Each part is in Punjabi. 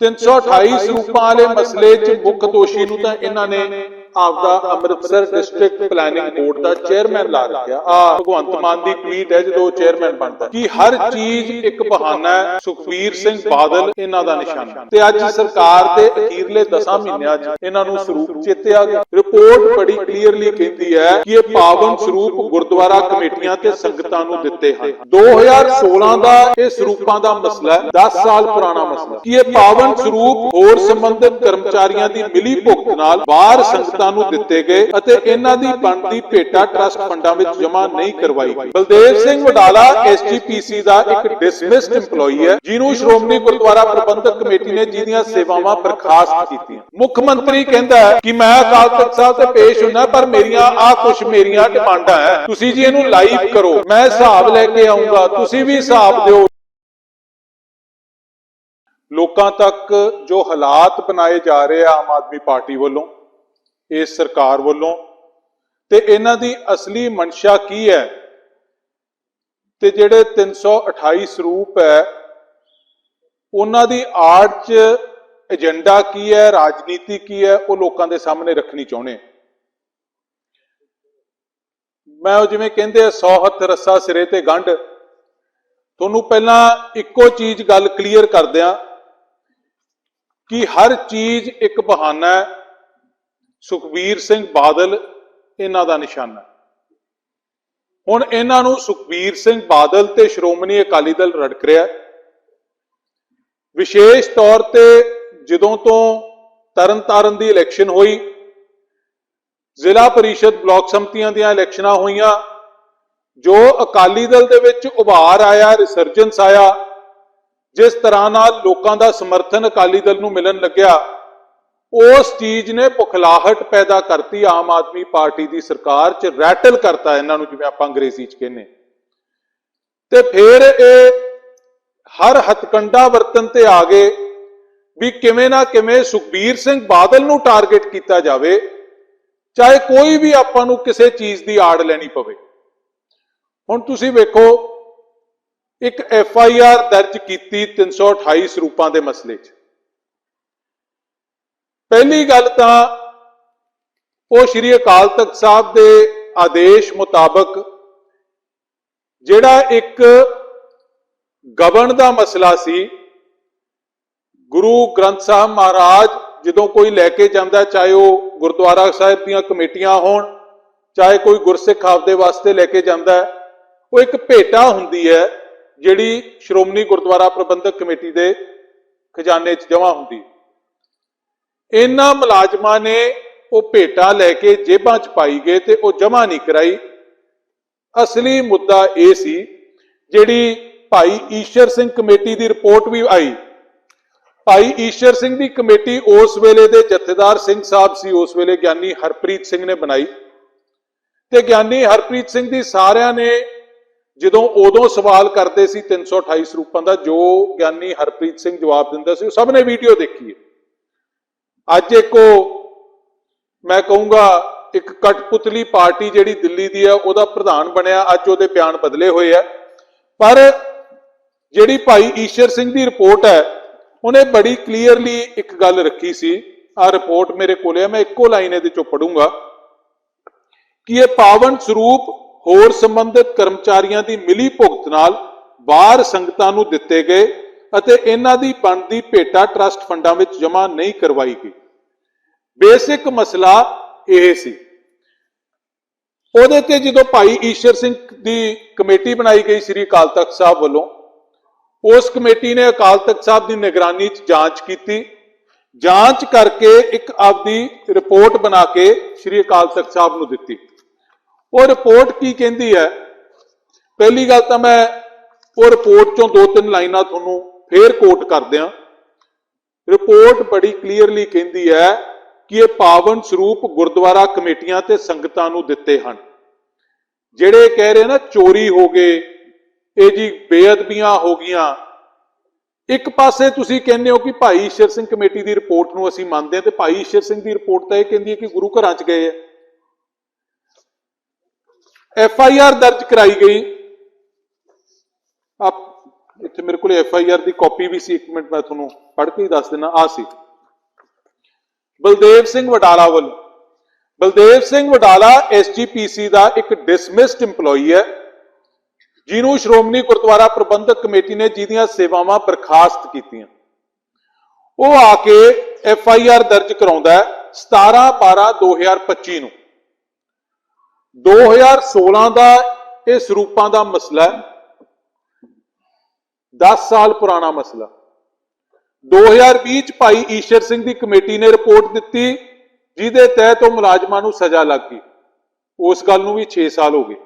328 ਸਰੂਪਾਂ ਵਾਲੇ ਮਸਲੇ 'ਚ ਮੁੱਖ ਦੋਸ਼ੀ ਨੂੰ ਤਾਂ ਇਹਨਾਂ ਨੇ ਆਪਦਾ ਅੰਮ੍ਰਿਤਸਰ ਡਿਸਟ੍ਰਿਕਟ ਪਲੈਨਿੰਗ ਬੋਰਡ ਦਾ ਚੇਅਰਮੈਨ ਲਾ ਰੱਖਿਆ ਆ ਭਗਵੰਤ ਮਾਨ ਦੀ ਟਵੀਟ ਹੈ ਜਦੋਂ ਚੇਅਰਮੈਨ ਬਣਦਾ। ਕਿ ਹਰ ਚੀਜ਼ ਇੱਕ ਬਹਾਨਾ ਹੈ ਸੁਖਬੀਰ ਸਿੰਘ ਬਾਦਲ ਇਹਨਾਂ ਦਾ ਨਿਸ਼ਾਨਾ। ਤੇ ਅੱਜ ਸਰਕਾਰ ਦੇ ਅਖੀਰਲੇ 10 ਮਹੀਨਿਆਂ 'ਚ ਇਹਨਾਂ ਨੂੰ ਸਰੂਪ ਚੇਤੇ ਆ ਗਿਆ। ਰਿਪੋਰਟ ਬੜੀ ਕਲੀਅਰਲੀ ਕਹਿੰਦੀ ਹੈ ਕਿ ਇਹ ਪਾਵਨ ਸਰੂਪ ਗੁਰਦੁਆਰਾ ਕਮੇਟੀਆਂ ਤੇ ਸੰਗਤਾਂ ਨੂੰ ਦਿੱਤੇ ਹਨ। 2016 ਦਾ ਇਹ ਸਰੂਪਾਂ ਦਾ ਮਸਲਾ ਹੈ 10 ਸਾਲ ਪੁਰਾਣਾ ਮਸਲਾ ਕਿ ਇਹ ਪਾਵਨ ਸਰੂਪ ਹੋਰ ਸੰਬੰਧਿਤ ਕਰਮਚਾਰੀਆਂ ਦੀ ਮਿਲੀ ਭੁਗਤ ਨਾਲ ਬਾਹਰ ਸੰਗਤਾਂ ਨੂੰ ਦਿੱਤੇ ਗਏ ਅਤੇ ਇਹਨਾਂ ਦੀ ਬਣਦੀ ਭੇਟਾ ਟਰਸਟ ਫੰਡਾਂ ਵਿੱਚ ਜਮ੍ਹਾਂ ਨਹੀਂ ਕਰਵਾਈ ਗਈ। ਬਲਦੇਵ ਸਿੰਘ ਵਡਾਲਾ ਐਸਜੀਪੀਸੀ ਦਾ ਇੱਕ ਡਿਸਮਿਸਡ EMPLOYEE ਹੈ, ਜਿਹਨੂੰ ਸ਼੍ਰੋਮਣੀ ਗੁਰਦੁਆਰਾ ਪ੍ਰਬੰਧਕ ਕਮੇਟੀ ਨੇ ਜਿਹਦੀਆਂ ਸੇਵਾਵਾਂ ਬਰਖਾਸਤ ਕੀਤੀਆਂ। ਮੁੱਖ ਮੰਤਰੀ ਕਹਿੰਦਾ ਹੈ ਕਿ ਮੈਂ ਅਕਾਲ ਤਖਤ ਸਾਹਿਬ ਤੇ ਪੇਸ਼ ਹੁੰਦਾ ਪਰ ਮੇਰੀਆਂ ਆ ਕੁਝ ਮੇਰੀਆਂ ਡਿਮਾਂਡਾਂ ਹੈ। ਤੁਸੀਂ ਜੀ ਇਹਨੂੰ ਲਾਈਵ ਕਰੋ, ਮੈਂ ਹਿਸਾਬ ਲੈ ਕੇ ਆਉਂਗਾ, ਤੁਸੀਂ ਵੀ ਹਿਸਾਬ ਦਿਓ। ਲੋਕਾਂ ਤੱਕ ਜੋ ਹਾਲਾਤ ਬਣਾਏ ਜਾ ਰਹੇ ਆ ਆਮ ਆਦਮੀ ਪਾਰਟੀ ਵੱਲੋਂ ਇਸ ਸਰਕਾਰ ਵੱਲੋਂ। ਤੇ ਇਹਨਾਂ ਦੀ ਅਸਲੀ ਮਨਸ਼ਾ ਕੀ ਹੈ? ਤੇ ਜਿਹੜੇ 328 ਸਰੂਪ ਹੈ, ਉਹਨਾਂ ਦੀ ਆੜ 'ਚ ਏਜੰਡਾ ਕੀ ਹੈ, ਰਾਜਨੀਤੀ ਕੀ ਹੈ, ਉਹ ਲੋਕਾਂ ਦੇ ਸਾਹਮਣੇ ਰੱਖਣੀ ਚਾਹੁੰਦੇ ਮੈਂ ਉਹ ਜਿਵੇਂ ਕਹਿੰਦੇ ਆ 100 ਹੱਥ ਰੱਸਾ ਸਿਰੇ ਤੇ ਗੰਢ। ਤੁਹਾਨੂੰ ਪਹਿਲਾਂ ਇੱਕੋ ਚੀਜ਼ ਗੱਲ ਕਲੀਅਰ ਕਰ ਦਿਆਂ ਕਿ ਹਰ ਚੀਜ਼ ਇੱਕ ਬਹਾਨਾ ਹੈ। ਸੁਖਬੀਰ ਸਿੰਘ ਬਾਦਲ ਇਹਨਾਂ ਦਾ ਨਿਸ਼ਾਨਾ ਹੁਣ ਇਹਨਾਂ ਨੂੰ ਸੁਖਬੀਰ ਸਿੰਘ ਬਾਦਲ ਤੇ ਸ਼੍ਰੋਮਣੀ ਅਕਾਲੀ ਦਲ ਰੜਕ ਰਿਹਾ ਵਿਸ਼ੇਸ਼ ਤੌਰ ਤੇ ਜਦੋਂ ਤੋਂ ਤਰਨਤਾਰਨ ਦੀ ਇਲੈਕਸ਼ਨ ਹੋਈ, ਜ਼ਿਲ੍ਹਾ ਪਰਿਸ਼ਦ ਬਲਾਕ ਸੰਮਤੀਆਂ ਦੀਆਂ ਇਲੈਕਸ਼ਨਾਂ ਹੋਈਆਂ, ਜੋ ਅਕਾਲੀ ਦਲ ਦੇ ਵਿੱਚ ਉਭਾਰ ਆਇਆ, ਰਿਸਰਜੈਂਸ ਆਇਆ, ਜਿਸ ਤਰ੍ਹਾਂ ਨਾਲ ਲੋਕਾਂ ਦਾ ਸਮਰਥਨ ਅਕਾਲੀ ਦਲ ਨੂੰ ਮਿਲਣ ਲੱਗਿਆ ਉਸ ਚੀਜ਼ ਨੇ ਪੁਖਲਾਹਟ ਪੈਦਾ ਕਰਤੀ, ਆਮ ਆਦਮੀ ਪਾਰਟੀ ਦੀ ਸਰਕਾਰ 'ਚ ਰੈਟਲ ਕਰਤਾ ਇਹਨਾਂ ਨੂੰ, ਜਿਵੇਂ ਆਪਾਂ ਅੰਗਰੇਜ਼ੀ 'ਚ ਕਹਿੰਦੇ ਤੇ ਫਿਰ ਇਹ ਹਰ ਹਤਕੰਡਾ ਵਰਤਨ ਤੇ ਆ ਗਏ ਵੀ ਕਿਵੇਂ ਨਾ ਕਿਵੇਂ ਸੁਖਬੀਰ ਸਿੰਘ ਬਾਦਲ ਨੂੰ ਟਾਰਗੇਟ ਕੀਤਾ ਜਾਵੇ, ਚਾਹੇ ਕੋਈ ਵੀ ਆਪਾਂ ਨੂੰ ਕਿਸੇ ਚੀਜ਼ ਦੀ ਆੜ ਲੈਣੀ ਪਵੇ। ਹੁਣ ਤੁਸੀਂ ਵੇਖੋ, ਇੱਕ ਐਫ ਆਈ ਆਰ ਦਰਜ ਕੀਤੀ 328 ਸਰੂਪਾਂ ਦੇ ਮਸਲੇ 'ਚ। ਪਹਿਲੀ ਗੱਲ ਤਾਂ ਉਹ ਸ਼੍ਰੀ ਅਕਾਲ ਤਖਤ ਸਾਹਿਬ ਦੇ ਆਦੇਸ਼ ਮੁਤਾਬਕ ਜਿਹੜਾ ਇੱਕ ਗਵਨ ਦਾ ਮਸਲਾ ਸੀ, ਗੁਰੂ ਗ੍ਰੰਥ ਸਾਹਿਬ ਮਹਾਰਾਜ ਜਦੋਂ ਕੋਈ ਲੈ ਕੇ ਜਾਂਦਾ, ਚਾਹੇ ਉਹ ਗੁਰਦੁਆਰਾ ਸਾਹਿਬ ਦੀਆਂ ਕਮੇਟੀਆਂ ਹੋਣ, ਚਾਹੇ ਕੋਈ ਗੁਰਸਿੱਖ ਆਪਦੇ ਵਾਸਤੇ ਲੈ ਕੇ ਜਾਂਦਾ, ਉਹ ਇੱਕ ਭੇਟਾ ਹੁੰਦੀ ਹੈ ਜਿਹੜੀ ਸ਼੍ਰੋਮਣੀ ਗੁਰਦੁਆਰਾ ਪ੍ਰਬੰਧਕ ਕਮੇਟੀ ਦੇ ਖਜ਼ਾਨੇ 'ਚ ਜਮ੍ਹਾਂ ਹੁੰਦੀ ਇਹਨਾਂ ਮੁਲਾਜ਼ਮਾਂ ਨੇ ਉਹ ਭੇਟਾ ਲੈ ਕੇ ਜੇਬਾਂ 'ਚ ਪਾਈ ਗਏ ਤੇ ਉਹ ਜਮ੍ਹਾਂ ਨਹੀਂ ਕਰਾਈ। ਅਸਲੀ ਮੁੱਦਾ ਇਹ ਸੀ, ਜਿਹੜੀ ਭਾਈ ਈਸ਼ਰ ਸਿੰਘ ਕਮੇਟੀ ਦੀ ਰਿਪੋਰਟ ਵੀ ਆਈ। ਭਾਈ ਈਸ਼ਰ ਸਿੰਘ ਦੀ ਕਮੇਟੀ ਉਸ ਵੇਲੇ ਦੇ ਜਥੇਦਾਰ ਸਿੰਘ ਸਾਹਿਬ ਸੀ, ਉਸ ਵੇਲੇ ਗਿਆਨੀ ਹਰਪ੍ਰੀਤ ਸਿੰਘ ਨੇ ਬਣਾਈ। ਤੇ ਗਿਆਨੀ ਹਰਪ੍ਰੀਤ ਸਿੰਘ ਦੀ ਸਾਰਿਆਂ ਨੇ ਜਦੋਂ ਉਦੋਂ ਸਵਾਲ ਕਰਦੇ ਸੀ 328 ਸਰੂਪਾਂ ਦਾ, ਜੋ ਗਿਆਨੀ ਹਰਪ੍ਰੀਤ ਸਿੰਘ ਜਵਾਬ ਦਿੰਦਾ ਸੀ, ਉਹ ਸਭ ਨੇ ਵੀਡੀਓ ਦੇਖੀ ਹੈ। ਅੱਜ ਇੱਕ ਉਹ, ਮੈਂ ਕਹੂੰਗਾ, ਇੱਕ ਕਟਪੁਤਲੀ ਪਾਰਟੀ ਜਿਹੜੀ ਦਿੱਲੀ ਦੀ ਹੈ, ਉਹਦਾ ਪ੍ਰਧਾਨ ਬਣਿਆ, ਅੱਜ ਉਹਦੇ ਬਿਆਨ ਬਦਲੇ ਹੋਏ ਆ। ਪਰ ਜਿਹੜੀ ਭਾਈ ਈਸ਼ਰ ਸਿੰਘ ਦੀ ਰਿਪੋਰਟ ਹੈ, ਉਹਨੇ ਬੜੀ ਕਲੀਅਰਲੀ ਇੱਕ ਗੱਲ ਰੱਖੀ ਸੀ। ਆ ਰਿਪੋਰਟ ਮੇਰੇ ਕੋਲੇ ਹੈ ਮੈਂ ਇੱਕੋ ਲਾਈਨ ਇਹਦੇ ਚੋਂ ਪੜੂੰਗਾ ਕਿ ਇਹ ਪਾਵਨ ਸਰੂਪ ਹੋਰ ਸੰਬੰਧਿਤ ਕਰਮਚਾਰੀਆਂ ਦੀ ਮਿਲੀ ਭੁਗਤ ਨਾਲ ਬਾਹਰ ਸੰਗਤਾਂ ਨੂੰ ਦਿੱਤੇ ਗਏ ਅਤੇ ਇਹਨਾਂ ਦੀ ਬਣਦੀ ਭੇਟਾ ਟਰਸਟ ਫੰਡਾਂ ਵਿੱਚ ਜਮ੍ਹਾਂ ਨਹੀਂ ਕਰਵਾਈ ਗਈ। ਬੇਸਿਕ ਮਸਲਾ ਇਹ ਸੀ। ਉਹਦੇ ਤੇ ਜਦੋਂ ਭਾਈ ਈਸ਼ਰ ਸਿੰਘ ਦੀ ਕਮੇਟੀ ਬਣਾਈ ਗਈ ਸ੍ਰੀ ਅਕਾਲ ਤਖਤ ਸਾਹਿਬ ਵੱਲੋਂ, ਉਸ ਕਮੇਟੀ ਨੇ ਅਕਾਲ ਤਖਤ ਸਾਹਿਬ ਦੀ ਨਿਗਰਾਨੀ 'ਚ ਜਾਂਚ ਕੀਤੀ। ਜਾਂਚ ਕਰਕੇ ਇੱਕ ਆਪਦੀ ਰਿਪੋਰਟ ਬਣਾ ਕੇ ਸ੍ਰੀ ਅਕਾਲ ਤਖਤ ਸਾਹਿਬ ਨੂੰ ਦਿੱਤੀ। ਉਹ ਰਿਪੋਰਟ ਕੀ ਕਹਿੰਦੀ ਹੈ? ਪਹਿਲੀ ਗੱਲ ਤਾਂ ਮੈਂ ਉਹ ਰਿਪੋਰਟ ਚੋਂ ਦੋ ਤਿੰਨ ਲਾਈਨਾਂ ਤੁਹਾਨੂੰ ਫੇਰ ਕੋਟ ਕਰਦਿਆਂ ਰਿਪੋਰਟ ਬੜੀ ਕਲੀਅਰਲੀ ਕਹਿੰਦੀ ਹੈ ਕਿ ਇਹ ਪਾਵਨ ਸਰੂਪ ਗੁਰਦੁਆਰਾ ਕਮੇਟੀਆਂ ਤੇ ਸੰਗਤਾਂ ਨੂੰ ਦਿੱਤੇ ਹਨ। ਜਿਹੜੇ ਕਹਿ ਰਹੇ ਨਾ ਚੋਰੀ ਹੋ ਗਏ, ਇਹ ਜੀ ਬੇਅਦਬੀਆਂ ਹੋ ਗਈਆਂ। ਇੱਕ ਪਾਸੇ ਤੁਸੀਂ ਕਹਿੰਦੇ ਹੋ ਕਿ ਭਾਈ ਈਸ਼ਰ ਸਿੰਘ ਕਮੇਟੀ ਦੀ ਰਿਪੋਰਟ ਨੂੰ ਅਸੀਂ ਮੰਨਦੇ ਹਾਂ ਤੇ ਭਾਈ ਈਸ਼ਰ ਸਿੰਘ ਦੀ ਰਿਪੋਰਟ ਤਾਂ ਇਹ ਕਹਿੰਦੀ ਹੈ ਕਿ ਗੁਰੂ ਘਰਾਂ 'ਚ ਗਏ ਆ। ਐਫ ਆਈ ਆਰ ਦਰਜ ਕਰਾਈ ਗਈ। ਆ ਇੱਥੇ ਮੇਰੇ ਕੋਲ ਐਫ ਆਈ ਆਰ ਦੀ ਕਾਪੀ ਵੀ ਸੀ, ਇੱਕ ਮਿੰਟ ਮੈਂ ਤੁਹਾਨੂੰ ਪੜ੍ਹ ਕੇ ਹੀ ਦੱਸ ਦਿੰਦਾ ਆ ਸੀ। ਬਲਦੇਵ ਸਿੰਘ ਵਡਾਲਾ ਵੱਲੋਂ। ਬਲਦੇਵ ਸਿੰਘ ਵਡਾਲਾ ਐਸਜੀਪੀਸੀ ਦਾ ਇੱਕ ਡਿਸਮਿਸਡ EMPLOYEE ਹੈ, ਜਿਹਨੂੰ ਸ਼੍ਰੋਮਣੀ ਗੁਰਦੁਆਰਾ ਪ੍ਰਬੰਧਕ ਕਮੇਟੀ ਨੇ ਜਿਹਦੀਆਂ ਸੇਵਾਵਾਂ ਬਰਖਾਸਤ ਕੀਤੀਆਂ। ਉਹ ਆ ਕੇ ਐਫ ਆਈ ਆਰ ਦਰਜ ਕਰਾਉਂਦਾ ਹੈ 17 12 2025 ਨੂੰ। 2016 ਦਾ ਇਹ ਸਰੂਪਾਂ ਦਾ ਮਸਲਾ ਹੈ। 10 ਸਾਲ ਪੁਰਾਣਾ ਮਸਲਾ। 2020 ਚ ਭਾਈ ਈਸ਼ਰ ਸਿੰਘ ਦੀ ਕਮੇਟੀ ਨੇ ਰਿਪੋਰਟ ਦਿੱਤੀ, ਜਿਹਦੇ ਤਹਿਤ ਉਹ ਮੁਲਾਜ਼ਮਾਂ ਨੂੰ ਸਜ਼ਾ ਲੱਗ ਗਈ। ਉਸ ਗੱਲ ਨੂੰ ਵੀ 6 ਸਾਲ ਹੋ ਗਏ।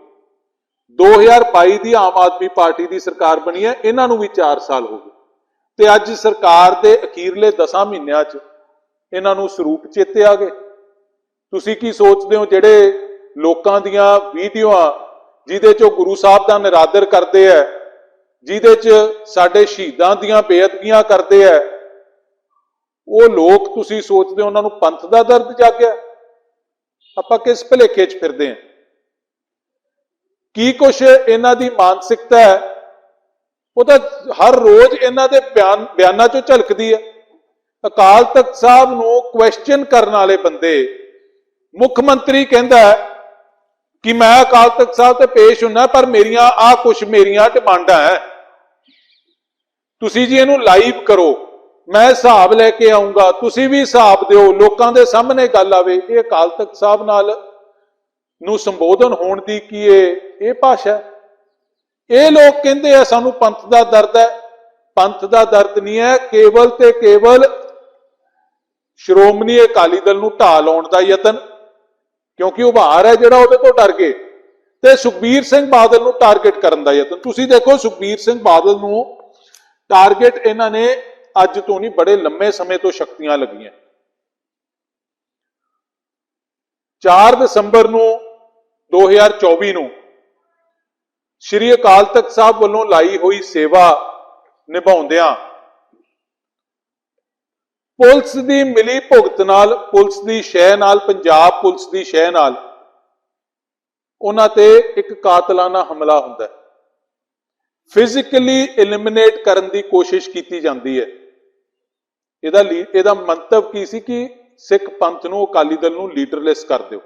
2022 ਦੀ ਆਮ ਆਦਮੀ ਪਾਰਟੀ ਦੀ ਸਰਕਾਰ ਬਣੀ ਹੈ, ਇਹਨਾਂ ਨੂੰ ਵੀ 4 ਸਾਲ ਹੋ ਗਏ। ਤੇ ਅੱਜ ਸਰਕਾਰ ਦੇ ਅਖੀਰਲੇ 10 ਮਹੀਨਿਆਂ 'ਚ ਇਹਨਾਂ ਨੂੰ ਸਰੂਪ ਚੇਤੇ ਆ ਗਏ। ਤੁਸੀਂ ਕੀ ਸੋਚਦੇ ਹੋ ਜਿਹੜੇ ਲੋਕਾਂ ਦੀਆਂ ਵੀਡੀਓਆਂ, ਜਿਹਦੇ 'ਚੋਂ ਗੁਰੂ ਸਾਹਿਬ ਦਾ ਨਿਰਾਦਰ ਕਰਦੇ ਆ ਜਿਹਦੇ 'ਚ ਸਾਡੇ ਸ਼ਹੀਦਾਂ ਦੀਆਂ ਬੇਅਦਬੀਆਂ ਕਰਦੇ ਆ ਉਹ ਲੋਕ ਤੁਸੀਂ ਸੋਚਦੇ ਹੋ ਉਹਨਾਂ ਨੂੰ ਪੰਥ ਦਾ ਦਰਦ ਜਾਗਿਆ। ਆਪਾਂ ਕਿਸ ਭਲੇਖੇ 'ਚ ਫਿਰਦੇ ਆ? ਕੀ ਕੁਛ ਇਹਨਾਂ ਦੀ ਮਾਨਸਿਕਤਾ ਹੈ ਉਹ ਤਾਂ ਹਰ ਰੋਜ਼ ਇਹਨਾਂ ਦੇ ਬਿਆਨ, ਬਿਆਨਾਂ 'ਚੋਂ ਝਲਕਦੀ ਹੈ ਅਕਾਲ ਤਖਤ ਸਾਹਿਬ ਨੂੰ ਕੁਐਸਚਨ ਕਰਨ ਵਾਲੇ ਬੰਦੇ, ਮੁੱਖ ਮੰਤਰੀ ਕਹਿੰਦਾ ਕਿ ਮੈਂ ਅਕਾਲ ਤਖਤ ਸਾਹਿਬ ਤੇ ਪੇਸ਼ ਹੁੰਨਾ, ਪਰ ਮੇਰੀਆਂ ਆ ਕੁਝ ਮੇਰੀਆਂ ਡਿਮਾਂਡਾਂ ਹੈ ਤੁਸੀਂ ਜੀ ਇਹਨੂੰ ਲਾਈਵ ਕਰੋ। ਮੈਂ ਹਿਸਾਬ ਲੈ ਕੇ ਆਉਂਗਾ ਤੁਸੀਂ ਵੀ ਹਿਸਾਬ ਦਿਓ। ਲੋਕਾਂ ਦੇ ਸਾਹਮਣੇ ਗੱਲ ਆਵੇ। ਇਹ ਅਕਾਲ ਤਖਤ ਸਾਹਿਬ ਨਾਲ ਨੂੰ ਸੰਬੋਧਨ ਹੋਣ ਦੀ ਕੀ ਇਹ ਇਹ ਭਾਸ਼ਾ ਇਹ ਲੋਕ ਕਹਿੰਦੇ ਆ, ਸਾਨੂੰ ਪੰਥ ਦਾ ਦਰਦ ਹੈ। ਪੰਥ ਦਾ ਦਰਦ ਨਹੀਂ ਹੈ। ਕੇਵਲ ਤੇ ਕੇਵਲ ਸ਼੍ਰੋਮਣੀ ਅਕਾਲੀ ਦਲ ਨੂੰ ਢਾਹ ਲਾਉਣ ਦਾ ਯਤਨ। ਕਿਉਂਕਿ ਉਭਾਰ ਹੈ ਜਿਹੜਾ ਉਹਦੇ ਤੋਂ ਡਰ ਗਏ। ਤੇ ਸੁਖਬੀਰ ਸਿੰਘ ਬਾਦਲ ਨੂੰ ਟਾਰਗੇਟ ਕਰਨ ਦਾ ਯਤਨ। ਤੁਸੀਂ ਦੇਖੋ ਸੁਖਬੀਰ ਸਿੰਘ ਬਾਦਲ ਨੂੰ ਟਾਰਗੇਟ ਇਹਨਾਂ ਨੇ ਅੱਜ ਤੋਂ ਨਹੀਂ, ਬੜੇ ਲੰਮੇ ਸਮੇਂ ਤੋਂ ਸ਼ਕਤੀਆਂ ਲੱਗੀਆਂ। 4 ਦਸੰਬਰ ਨੂੰ 2024 ਨੂੰ ਸ਼੍ਰੀ ਅਕਾਲ ਤਖਤ ਸਾਹਿਬ ਵੱਲੋਂ ਲਾਈ ਹੋਈ ਸੇਵਾ ਨਿਭਾਉਂਦਿਆਂ ਪੁਲਿਸ ਦੀ ਮਿਲੀ ਭੁਗਤ ਨਾਲ, ਪੁਲਿਸ ਦੀ ਸ਼ਹਿ ਨਾਲ, ਪੰਜਾਬ ਪੁਲਿਸ ਦੀ ਸ਼ਹਿ ਨਾਲ, ਉਹਨਾਂ ਤੇ ਇੱਕ ਕਾਤਲਾਨਾ ਹਮਲਾ ਹੁੰਦਾ ਹੈ। ਫਿਜ਼ੀਕਲੀ ਐਲੀਮੀਨੇਟ ਕਰਨ ਦੀ ਕੋਸ਼ਿਸ਼ ਕੀਤੀ ਜਾਂਦੀ ਹੈ। ਇਹਦਾ ਲੀ- ਇਹਦਾ ਮੰਤਵ ਕੀ ਸੀ ਕਿ ਸਿੱਖ ਪੰਥ ਨੂੰ, ਅਕਾਲੀ ਦਲ ਨੂੰ ਲੀਡਰਲੈਸ ਕਰ ਦਿਓ।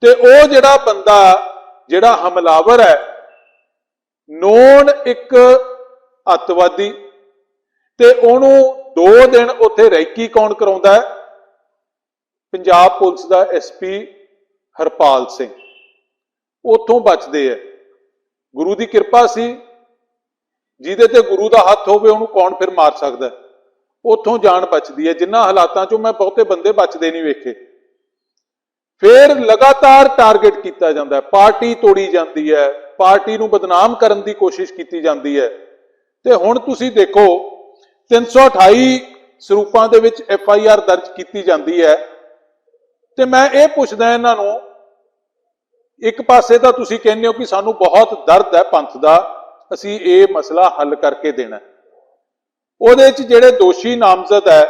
ਤੇ ਉਹ ਜਿਹੜਾ ਬੰਦਾ, ਜਿਹੜਾ ਹਮਲਾਵਰ ਹੈ ਨੋਨ ਇੱਕ ਅੱਤਵਾਦੀ, ਤੇ ਉਹਨੂੰ 2 ਦਿਨ ਉੱਥੇ ਰੈਕੀ ਕੌਣ ਕਰਾਉਂਦਾ ਹੈ? ਪੰਜਾਬ ਪੁਲਿਸ ਦਾ ਐਸਪੀ ਹਰਪਾਲ ਸਿੰਘ। ਉੱਥੋਂ ਬਚਦੇ ਆ ਗੁਰੂ ਦੀ ਕਿਰਪਾ ਸੀ। ਜਿਹਦੇ ਤੇ ਗੁਰੂ ਦਾ ਹੱਥ ਹੋਵੇ, ਉਹਨੂੰ ਕੌਣ ਫਿਰ ਮਾਰ ਸਕਦਾ ਹੈ? ਉੱਥੋਂ ਜਾਨ ਬਚਦੀ ਹੈ। ਜਿੰਨਾ ਹਾਲਾਤਾਂ 'ਚੋਂ ਮੈਂ ਬਹੁਤੇ ਬੰਦੇ ਬਚਦੇ ਨਹੀਂ ਵੇਖੇ। ਫਿਰ ਲਗਾਤਾਰ ਟਾਰਗੇਟ ਕੀਤਾ ਜਾਂਦਾ ਹੈ। ਪਾਰਟੀ ਤੋੜੀ ਜਾਂਦੀ ਹੈ। ਪਾਰਟੀ ਨੂੰ ਬਦਨਾਮ ਕਰਨ ਦੀ ਕੋਸ਼ਿਸ਼ ਕੀਤੀ ਜਾਂਦੀ ਹੈ। ਤੇ ਹੁਣ ਤੁਸੀਂ ਦੇਖੋ 328 ਸਰੂਪਾਂ ਦੇ ਵਿੱਚ ਐਫ ਆਈ ਆਰ ਦਰਜ ਕੀਤੀ ਜਾਂਦੀ ਹੈ। ਤੇ ਮੈਂ ਇਹ ਪੁੱਛਦਾ ਇਹਨਾਂ ਨੂੰ ਇੱਕ ਪਾਸੇ ਤਾਂ ਤੁਸੀਂ ਕਹਿੰਦੇ ਹੋ ਕਿ ਸਾਨੂੰ ਬਹੁਤ ਦਰਦ ਹੈ ਪੰਥ ਦਾ, ਅਸੀਂ ਇਹ ਮਸਲਾ ਹੱਲ ਕਰਕੇ ਦੇਣਾ ਉਹਦੇ ਵਿੱਚ ਜਿਹੜੇ ਦੋਸ਼ੀ ਨਾਮਜ਼ਦ ਹੈ,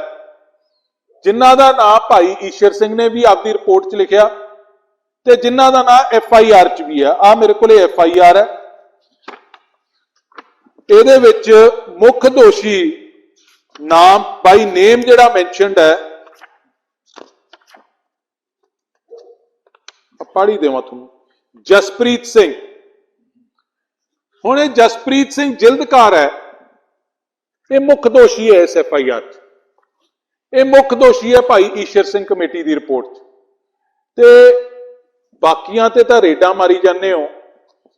ਜਿਨ੍ਹਾਂ ਦਾ ਨਾਮ ਭਾਈ ਈਸ਼ਰ ਸਿੰਘ ਨੇ ਵੀ ਆਪਦੀ ਰਿਪੋਰਟ 'ਚ ਲਿਖਿਆ ਤੇ ਜਿਨ੍ਹਾਂ ਦਾ ਨਾਮ ਐਫ ਆਈ ਆਰ 'ਚ ਵੀ ਹੈ। ਆ ਮੇਰੇ ਕੋਲੇ ਐਫ ਆਈ ਆਰ ਹੈ। ਇਹਦੇ ਵਿੱਚ ਮੁੱਖ ਦੋਸ਼ੀ ਨਾਮ ਬਾਈ ਨੇਮ ਜਿਹੜਾ ਮੈਂਸ਼ਨਡ ਹੈ ਪੜ੍ਹੀ ਦੇਵਾਂ ਤੁਹਾਨੂੰ। ਜਸਪ੍ਰੀਤ ਸਿੰਘ। ਹੁਣ ਇਹ ਜਸਪ੍ਰੀਤ ਸਿੰਘ ਜਿਲਦਕਾਰ ਹੈ। ਇਹ ਮੁੱਖ ਦੋਸ਼ੀ ਹੈ ਇਸ ਐਫ ਆਈ ਆਰ 'ਚ। ਇਹ ਮੁੱਖ ਦੋਸ਼ੀ ਹੈ ਭਾਈ ਈਸ਼ਰ ਸਿੰਘ ਕਮੇਟੀ ਦੀ ਰਿਪੋਰਟ 'ਚ। ਤੇ ਬਾਕੀਆਂ ਤੇ ਤਾਂ ਰੇਡਾਂ ਮਾਰੀ ਜਾਂਦੇ ਹੋ।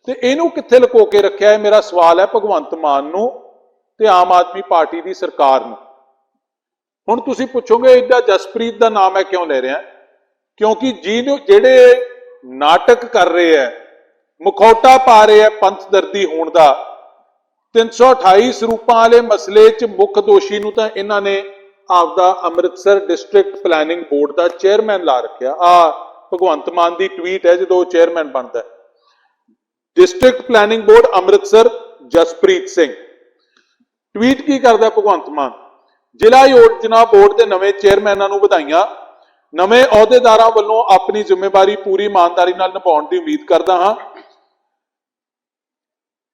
ਤੇ ਇਹਨੂੰ ਕਿੱਥੇ ਲੁਕੋ ਕੇ ਰੱਖਿਆ ਹੈ ਮੇਰਾ ਸਵਾਲ ਹੈ ਭਗਵੰਤ ਮਾਨ ਨੂੰ ਤੇ ਆਮ ਆਦਮੀ ਪਾਰਟੀ ਦੀ ਸਰਕਾਰ ਨੂੰ। ਹੁਣ ਤੁਸੀਂ ਪੁੱਛੋਗੇ ਇਹਦਾ ਜਸਪ੍ਰੀਤ ਦਾ ਨਾਮ ਹੈ ਕਿਉਂ ਲੈ ਰਿਹਾ? ਕਿਉਂਕਿ ਜਿਹਨੂੰ ਜਿਹੜੇ ਨਾਟਕ ਕਰ ਰਿਹਾ ਹੈ, ਮੁਖੌਟਾ ਪਾ ਰਿਹਾ ਹੈ ਪੰਥ ਦਰਦੀ ਹੋਣ ਦਾ। 328 ਸਰੂਪਾਂ ਵਾਲੇ ਮਸਲੇ 'ਚ ਮੁੱਖ ਦੋਸ਼ੀ ਨੂੰ ਤਾਂ ਇਹਨਾਂ ਨੇ ਆਪਦਾ ਅੰਮ੍ਰਿਤਸਰ ਡਿਸਟ੍ਰਿਕਟ ਪਲੈਨਿੰਗ ਬੋਰਡ ਦਾ ਚੇਅਰਮੈਨ ਲਾ ਰੱਖਿਆ। ਆ ਭਗਵੰਤ ਮਾਨ ਦੀ ਟਵੀਟ ਹੈ, ਜਦੋਂ ਉਹ ਚੇਅਰਮੈਨ ਬਣਦਾ district planning board Amritsar, Jaspreet Singh. Tweet ਕੀ ਕਰਦਾ ਭਗਵੰਤ ਮਾਨ? ਜ਼ਿਲ੍ਹਾ ਯੋਜਨਾ ਬੋਰਡ ਦੇ ਨਵੇਂ ਚੇਅਰਮੈਨਾਂ ਨੂੰ ਵਧਾਈਆਂ। ਨਵੇਂ ਅਹੁਦੇਦਾਰਾਂ ਵੱਲੋਂ ਆਪਣੀ ਜ਼ਿੰਮੇਵਾਰੀ ਪੂਰੀ ਇਮਾਨਦਾਰੀ ਨਾਲ ਨਿਭਾਉਣ ਦੀ ਉਮੀਦ ਕਰਦਾ ਹਾਂ।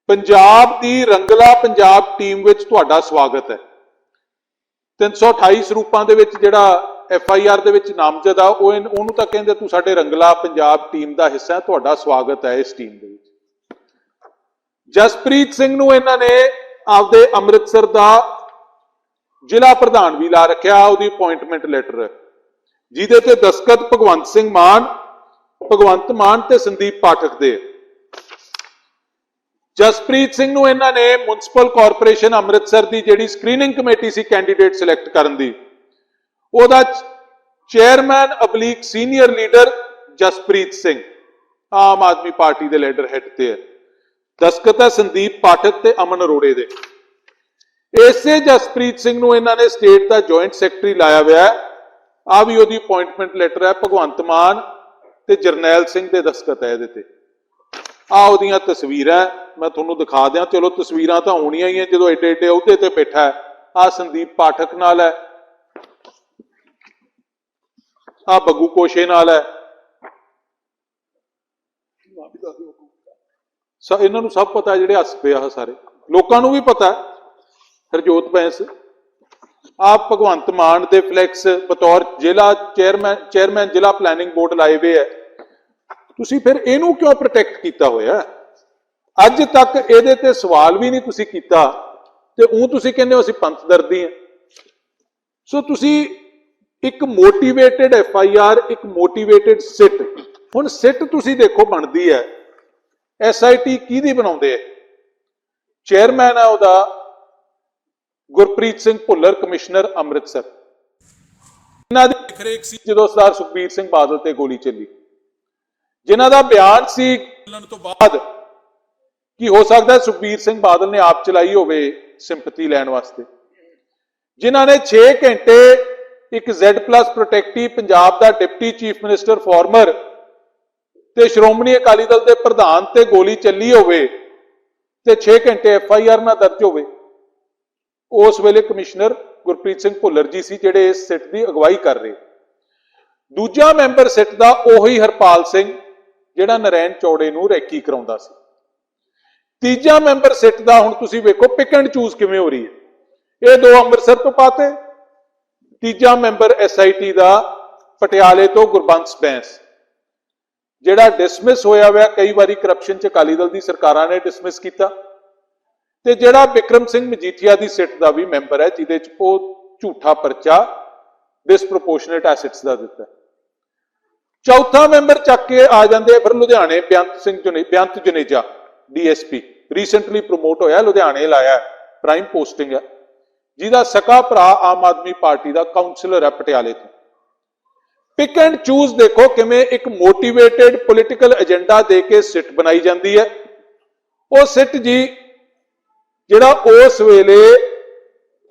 ਪੰਜਾਬ ਦੀ ਰੰਗਲਾ ਪੰਜਾਬ ਟੀਮ ਵਿੱਚ ਤੁਹਾਡਾ ਸਵਾਗਤ ਹੈ। 328 ਸਰੂਪਾਂ ਦੇ ਵਿੱਚ ਜਿਹੜਾ ਐਫ ਆਈ ਆਰ ਦੇ ਵਿੱਚ ਨਾਮਜ਼ਦ ਆ, ਉਹ ਇਹਨ- ਉਹਨੂੰ ਤਾਂ ਕਹਿੰਦੇ ਤੂੰ ਸਾਡੇ ਰੰਗਲਾ ਪੰਜਾਬ ਟੀਮ ਦਾ ਹਿੱਸਾ ਹੈ, ਤੁਹਾਡਾ ਸਵਾਗਤ ਹੈ ਇਸ ਟੀਮ ਦੇ ਵਿੱਚ। ਜਸਪ੍ਰੀਤ ਸਿੰਘ ਨੂੰ ਇਹਨਾਂ ਨੇ ਆਪਦੇ ਅੰਮ੍ਰਿਤਸਰ ਦਾ ਜ਼ਿਲ੍ਹਾ ਪ੍ਰਧਾਨ ਵੀ ਲਾ ਰੱਖਿਆ, ਉਹਦੀ ਅਪਾਇੰਟਮੈਂਟ ਲੈਟਰ ਜਿਹਦੇ ਤੇ ਦਸਖਤ ਭਗਵੰਤ ਸਿੰਘ ਮਾਨ, ਭਗਵੰਤ ਮਾਨ ਤੇ ਸੰਦੀਪ ਪਾਠਕ ਦੇ। ਜਸਪ੍ਰੀਤ ਸਿੰਘ ਨੂੰ ਇਹਨਾਂ ਨੇ ਮਿਊਨਿਸਪਲ ਕਾਰਪੋਰੇਸ਼ਨ ਅੰਮ੍ਰਿਤਸਰ ਦੀ ਜਿਹੜੀ ਸਕਰੀਨਿੰਗ ਕਮੇਟੀ ਸੀ ਕੈਂਡੀਡੇਟ ਸਿਲੈਕਟ ਕਰਨ ਦੀ। ਉਹਦਾ chairman oblique senior leader Jaspreet Singh, Aam Aadmi party ਦੇ ਲੀਡਰ ਹੈੱਡ ਤੇ ਹੈ। ਦਸਖਤ ਹੈ ਸੰਦੀਪ ਪਾਠਕ ਤੇ ਅਮਨ ਅਰੋੜੇ ਦੇ। ਇਸੇ ਜਸਪ੍ਰੀਤ ਸਿੰਘ ਨੂੰ ਇਹਨਾਂ ਨੇ ਸਟੇਟ ਦਾ ਜੁਆਇੰਟ ਸੈਕਟਰੀ ਲਾਇਆ ਹੋਇਆ ਹੈ। ਆ ਵੀ ਉਹਦੀ ਅਪਾਇੰਟਮੈਂਟ ਲੈਟਰ ਹੈ, ਭਗਵੰਤ ਮਾਨ ਤੇ ਜਰਨੈਲ ਸਿੰਘ ਦੇ ਦਸਤਖਤ ਹੈ ਇਹਦੇ ਤੇ। ਆ ਉਹਦੀਆਂ ਤਸਵੀਰਾਂ ਮੈਂ ਤੁਹਾਨੂੰ ਦਿਖਾ ਦਿਆਂ, ਚਲੋ ਤਸਵੀਰਾਂ ਤਾਂ ਹੋਣੀਆਂ ਹੀ ਆ ਜਦੋਂ ਏਡੇ ਏਡੇ ਅਹੁਦੇ ਤੇ ਬੈਠਾ ਹੈ ਆ ਸੰਦੀਪ ਪਾਠਕ ਨਾਲ ਹੈ ਆ ਬੱਗੂ ਕੋਸ਼ੇ ਨਾਲ ਹੈ। ਸੋ, ਇਹਨਾਂ ਨੂੰ ਸਭ ਪਤਾ ਜਿਹੜੇ ਹੱਸ ਪਿਆ ਆ ਸਾਰੇ। ਲੋਕਾਂ ਨੂੰ ਵੀ ਪਤਾ ਹਰਜੋਤ ਬੈਂਸ। ਆਪ ਭਗਵੰਤ ਮਾਨ ਦੇ ਫਲੈਕਸ ਬਤੌਰ ਜ਼ਿਲ੍ਹਾ ਚੇਅਰਮੈਨ ਚੇਅਰਮੈਨ ਜ਼ਿਲ੍ਹਾ ਪਲੈਨਿੰਗ ਬੋਰਡ ਲਾਏ ਹੋਏ ਹੈ ਤੁਸੀਂ ਫਿਰ ਇਹਨੂੰ ਕਿਉਂ ਪ੍ਰੋਟੈਕਟ ਕੀਤਾ ਹੋਇਆ? ਅੱਜ ਤੱਕ ਇਹਦੇ ਤੇ ਸਵਾਲ ਵੀ ਨਹੀਂ ਤੁਸੀਂ ਕੀਤਾ ਤੇ ਉਹ ਤੁਸੀਂ ਕਹਿੰਦੇ ਹੋ ਅਸੀਂ ਪੰਥ ਦਰਦੀ ਹਾਂ ਸੋ ਤੁਸੀਂ ਇੱਕ ਮੋਟੀਵੇਟਿਡ ਐਫ ਆਈ ਆਰ ਇੱਕ ਮੋਟੀਵੇਟਿਡ ਸਿਟ ਹੁਣ ਸਿਟ ਤੁਸੀਂ ਦੇਖੋ ਬਣਦੀ ਹੈ ਐਸ ਆਈ ਟੀ ਕਿਹਦੀ ਬਣਾਉਂਦੇ ਹੈ ਚੇਅਰਮੈਨ ਹੈ ਉਹਦਾ ਗੁਰਪ੍ਰੀਤ ਸਿੰਘ ਭੁੱਲਰ, ਕਮਿਸ਼ਨਰ ਅੰਮ੍ਰਿਤਸਰ। ਇਹਨਾਂ ਦੀ ਦੇਖਰੇਖ ਸੀ ਜਦੋਂ ਸਰਦਾਰ ਸੁਖਬੀਰ ਸਿੰਘ ਬਾਦਲ ਤੇ ਗੋਲੀ ਚੱਲੀ। ਜਿਨ੍ਹਾਂ ਦਾ ਬਿਆਨ ਸੀ ਚੱਲਣ ਤੋਂ ਬਾਅਦ ਕਿ ਹੋ ਸਕਦਾ ਸੁਖਬੀਰ ਸਿੰਘ ਬਾਦਲ ਨੇ ਆਪ ਚਲਾਈ ਹੋਵੇ ਸਿੰਪਥੀ ਲੈਣ ਵਾਸਤੇ। ਜਿਨ੍ਹਾਂ ਨੇ 6 ਘੰਟੇ ਇੱਕ Z+ ਪ੍ਰੋਟੈਕਟੀ ਪੰਜਾਬ ਦਾ ਡਿਪਟੀ ਚੀਫ ਮਿਨਿਸਟਰ ਫਾਰਮਰ ਤੇ ਸ਼੍ਰੋਮਣੀ ਅਕਾਲੀ ਦਲ ਦੇ ਪ੍ਰਧਾਨ ਤੇ ਗੋਲੀ ਚੱਲੀ ਹੋਵੇ ਤੇ 6 ਘੰਟੇ ਐਫ ਆਈ ਆਰ ਨਾ ਦਰਜ ਹੋਵੇ। ਉਸ ਵੇਲੇ ਕਮਿਸ਼ਨਰ ਗੁਰਪ੍ਰੀਤ ਸਿੰਘ ਭੁੱਲਰ ਜੀ ਸੀ ਜਿਹੜੇ ਇਸ ਸਿੱਟ ਦੀ ਅਗਵਾਈ ਕਰ ਰਹੇ। ਦੂਜਾ ਮੈਂਬਰ ਸਿੱਟ ਦਾ ਉਹੀ ਹਰਪਾਲ ਸਿੰਘ, ਜਿਹੜਾ ਨਰੈਣ ਚੌੜੇ ਨੂੰ ਰੈਕੀ ਕਰਾਉਂਦਾ ਸੀ। ਤੀਜਾ ਮੈਂਬਰ ਸਿੱਟ ਦਾ ਹੁਣ ਤੁਸੀਂ ਵੇਖੋ ਪਿਕ ਐਂਡ ਚੂਜ਼ ਕਿਵੇਂ ਹੋ ਰਹੀ ਹੈ। ਇਹ ਦੋ ਅੰਮ੍ਰਿਤਸਰ ਤੋਂ ਪਾਤੇ। ਤੀਜਾ ਮੈਂਬਰ ਐਸਆਈਟੀ ਦਾ ਪਟਿਆਲੇ ਤੋਂ ਗੁਰਬੰਸ ਬੈਂਸ। ਜਿਹੜਾ ਡਿਸਮਿਸ ਹੋਇਆ ਹੋਇਆ, ਕਈ ਵਾਰੀ ਕਰਪਸ਼ਨ ਚ ਅਕਾਲੀ ਦਲ ਦੀ ਸਰਕਾਰਾਂ ਨੇ ਡਿਸਮਿਸ ਕੀਤਾ। ਤੇ ਜਿਹੜਾ ਵਿਕਰਮ ਸਿੰਘ ਮਜੀਠੀਆ ਦੀ ਸਿੱਟ ਦਾ ਵੀ ਮੈਂਬਰ ਹੈ, ਜਿਹਦੇ ਚ ਉਹ ਝੂਠਾ ਪਰਚਾ ਡਿਸਪ੍ਰੋਪੋਰਸ਼ਨੇਟ ਐਸੈਟਸ ਦਾ ਦਿੱਤਾ ਚੌਥਾ ਮੈਂਬਰ ਚੱਕ ਕੇ ਆ ਜਾਂਦੇ ਫਿਰ ਲੁਧਿਆਣੇ, Beant Singh ਜੁਨੇ, Beant Juneja, DSP. Recently promote ਹੋਇਆ, ਲੁਧਿਆਣੇ ਲਾਇਆ ਪ੍ਰਾਈਮ ਪੋਸਟਿੰਗ ਹੈ। ਜਿਹਦਾ ਸਕਾ ਭਰਾ ਆਮ ਆਦਮੀ ਪਾਰਟੀ ਦਾ ਕਾਉਂਸਲਰ ਹੈ ਪਟਿਆਲੇ ਤੋਂ। ਪਿਕ ਐਂਡ ਚੂਜ਼ ਦੇਖੋ ਕਿਵੇਂ ਇੱਕ ਮੋਟੀਵੇਟਿਡ ਪੋਲਿਟੀਕਲ ਏਜੰਡਾ ਦੇ ਕੇ ਸਿੱਟ ਬਣਾਈ ਜਾਂਦੀ ਹੈ। ਉਹ ਸਿੱਟ ਜੀ ਜਿਹੜਾ ਉਸ ਵੇਲੇ